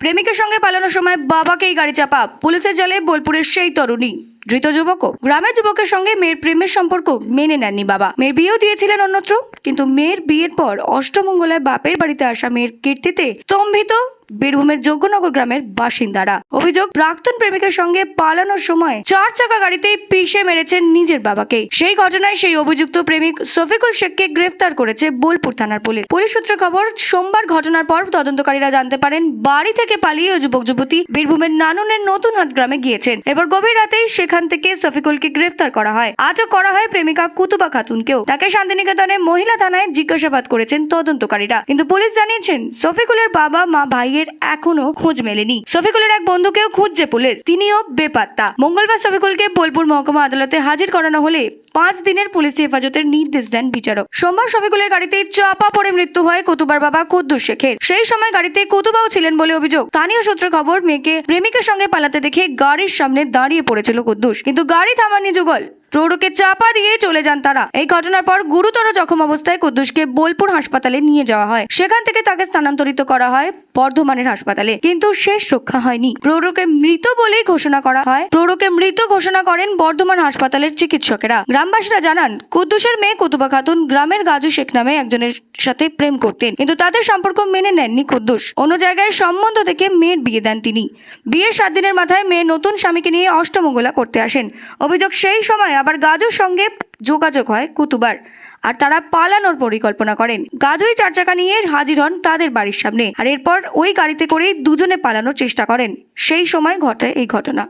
প্রেমিকের সঙ্গে পালানোর সময় বাবাকেই গাড়ি চাপা পুলিশের জালে বোলপুরের সেই তরুণী। ধৃত যুবকও গ্রামের যুবকের সঙ্গে মেয়ের প্রেমের সম্পর্ক মেনে নেননি বাবা। মেয়ের বিয়েও দিয়েছিলেন অন্যত্র, কিন্তু মেয়ের বিয়ের পর অষ্টমঙ্গলায় বাপের বাড়িতে আসা মেয়ের কীর্তিতে স্তম্ভিত বীরভূমের যোগ্যনগর গ্রামের বাসিন্দারা। অভিযোগ, প্রাক্তন প্রেমিকের সঙ্গে পালানোর সময় চার চাকা গাড়িতেই পিষে মেরেছেন নিজের বাবাকে। সেই ঘটনায় সেই অভিযুক্ত প্রেমিক শফিকুল শেখকে গ্রেফতার করেছে বোলপুর থানার পুলিশ। পুলিশ সূত্রে খবর, সোমবার ঘটনার পর তদন্তকারীরা জানতে পারেন, বাড়ি থেকে পালিয়ে যুবক যুবতী বীরভূমের নানুনের নতুন হাট গ্রামে গিয়েছেন। এবার গভীর রাতেই সেখান থেকে শফিকুলকে গ্রেফতার করা হয়। আটক করা হয় প্রেমিকা কুতুবা খাতুনকেও। তাকে শান্তিনিকেতনে মহিলা থানায় জিজ্ঞাসাবাদ করেছেন তদন্তকারীরা। কিন্তু পুলিশ জানিয়েছেন, শফিকুলের বাবা, মা ভাইয়ের এখনও খোঁজ মেলেনি। শফিকুলের এক বন্ধুকেও খুঁজছে পুলিশ। তিনিও বেপাত্তা। মঙ্গলবার শফিকুলকে বোলপুর মহকুমা আদালতে হাজির করানো হলে পাঁচ দিনের পুলিশি হেফাজতের নির্দেশ দেন বিচারক। সোমবার শফিকুলের গাড়িতে চাপা পড়ে মৃত্যু হয় কুতুবার বাবা কুদ্দুস শেখের। সেই সময় গাড়িতে কুতুবাও ছিলেন বলে অভিযোগ। স্থানীয় সূত্রে খবর, মেয়েকে প্রেমিকের সঙ্গে পালাতে দেখে গাড়ির সামনে দাঁড়িয়ে পড়েছিল কুদ্দুস। কিন্তু গাড়ি থামানি যুগল। প্রৌঢ়কে চাপা দিয়ে চলে যান তারা। এই ঘটনার পর গুরুতর জখম অবস্থায় কুদ্দুসকে বোলপুর হাসপাতালে নিয়ে যাওয়া হয়। সেখান থেকে তাকে স্থানান্তরিত করা হয় বর্ধমানের হাসপাতালে। কিন্তু শেষ রক্ষা হয়নি। প্রৌঢ়কে মৃত বলেই ঘোষণা করা হয়। প্রৌঢ়কে মৃত ঘোষণা করেন বর্ধমান হাসপাতালের চিকিৎসকেরা। গ্রামবাসীরা জানান, কুদ্দুসের মেয়ে কুতুবা খাতুন গ্রামের গাজু শেখ নামে একজনের সাথে প্রেম করতেন। কিন্তু তাদের সম্পর্ক মেনে নেননি কুদ্দুস। অন্য জায়গায় সম্বন্ধ থেকে মেয়ের বিয়ে দেন তিনি। বিয়ের সাত দিনের মাথায় মেয়ে নতুন স্বামীকে নিয়ে অষ্টমঙ্গলা করতে আসেন। অভিযোগ সেই সময় আবার গাজুর সঙ্গে যোগাযোগ হয় কুতুবার, আর তারা পালানোর পরিকল্পনা করেন। গাজুই চার চাকা নিয়ে হাজির হন তাদের বাড়ির সামনে, আর এরপর ওই গাড়িতে করেই দুজনে পালানোর চেষ্টা করেন। সেই সময় ঘটে এই ঘটনা।